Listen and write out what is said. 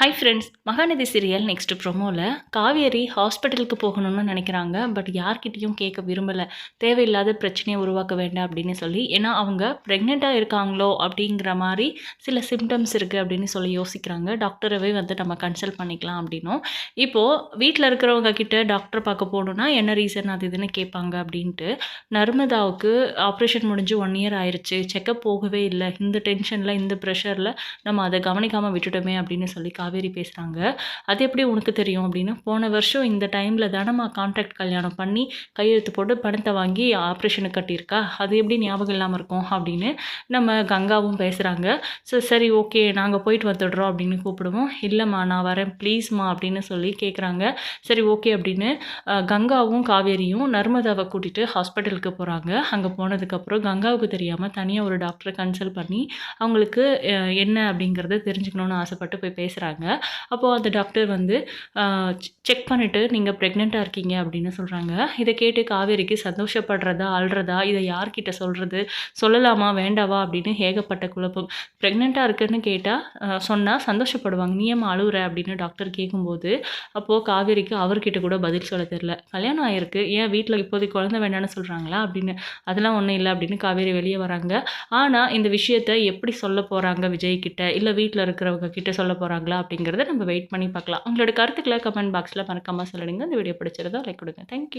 Hi friends Mahanadi serial next ப்ரொமோவில் Kaveri ஹாஸ்பிட்டலுக்கு போகணும்னு நினைக்கிறாங்க பட் யார்கிட்டையும் கேட்க விரும்பலை. தேவையில்லாத பிரச்சனையை உருவாக்க வேண்டாம் அப்படின்னு சொல்லி ஏன்னா அவங்க ப்ரெக்னெண்ட்டாக இருக்காங்களோ அப்படிங்கிற மாதிரி சில சிம்டம்ஸ் இருக்குது அப்படின்னு சொல்லி யோசிக்கிறாங்க. டாக்டரவே வந்து நம்ம கன்சல்ட் பண்ணிக்கலாம் அப்படின்னும். இப்போது வீட்டில் இருக்கிறவங்க கிட்ட டாக்டர் பார்க்க போகணுன்னா என்ன ரீசன் அது இதுன்னு கேட்பாங்க அப்படின்ட்டு நர்மதாவுக்கு ஆப்ரேஷன் முடிஞ்சு ஒன் இயர் ஆயிடுச்சு செக்கப் போகவே இல்லை. இந்த டென்ஷனில் இந்த ப்ரெஷரில் நம்ம அதை கவனிக்காமல் விட்டுட்டோமே அப்படின்னு சொல்லி காவேரி பேசுகிறாங்க அது எப்படி உனக்கு தெரியும் அப்படின்னு போன வருஷம் இந்த டைமில் தானம்மா கான்ட்ராக்ட் கல்யாணம் பண்ணி கையெழுத்து போட்டு பணத்தை வாங்கி ஆப்ரேஷனுக்கு கட்டியிருக்கா? அது எப்படி ஞாபகம் இல்லாமல் இருக்கும் அப்படின்னு நம்ம கங்காவும் பேசுகிறாங்க ஸோ சரி ஓகே நாங்கள் போயிட்டு வந்துடுறோம் அப்படின்னு கூப்பிடுவோம். இல்லைம்மா நான் வரேன். ப்ளீஸ்மா அப்படின்னு சொல்லி கேட்குறாங்க சரி ஓகே அப்படின்னு கங்காவும் காவேரியும் நர்மதாவை கூட்டிகிட்டு ஹாஸ்பிட்டலுக்கு போகிறாங்க அங்கே போனதுக்கப்புறம் கங்காவுக்கு தெரியாமல் தனியாக ஒரு டாக்டரை கன்சல்ட் பண்ணி அவங்களுக்கு என்ன அப்படிங்கிறத தெரிஞ்சுக்கணுன்னு ஆசைப்பட்டு போய் பேசுகிறாங்க அப்போது அந்த டாக்டர் வந்து செக் பண்ணிவிட்டு நீங்கள் ப்ரெக்னெண்ட்டாக இருக்கீங்க அப்படின்னு சொல்கிறாங்க இதை கேட்டு காவேரிக்கு சந்தோஷப்படுறதா அழுறதா இதை யார்கிட்ட சொல்கிறது சொல்லலாமா வேண்டாவா அப்படின்னு ஏகப்பட்ட குழப்பம். ப்ரெக்னெண்ட்டாக இருக்குன்னு கேட்டால் சொன்னால் சந்தோஷப்படுவாங்க. நீ ஏம்மா அழுகுற அப்படின்னு டாக்டர் கேட்கும்போது அப்போது காவேரிக்கு அவர்கிட்ட கூட பதில் சொல்ல தெரில கல்யாணம் ஆயிருக்கு. ஏன் வீட்டில் இப்போதைக்கு குழந்த வேண்டாம்னு சொல்கிறாங்களா அப்படின்னு. அதெல்லாம் ஒன்றும் இல்லை அப்படின்னு காவேரி வெளியே வராங்க. ஆனால் இந்த விஷயத்தை எப்படி சொல்ல போகிறாங்க விஜய் கிட்ட இல்லை வீட்டில் இருக்கிறவங்க கிட்ட சொல்ல போகிறாங்களா அப்படிங்கிறத நம்ம வெயிட் பண்ணி பார்க்கலாம். உங்களோட கருத்துக்களை கமெண்ட் பாக்ஸில் மறக்காமல் சொல்லிடுங்க. இந்த வீடியோ பிடிச்சிருந்தா லைக் கொடுங்க. தேங்க்யூ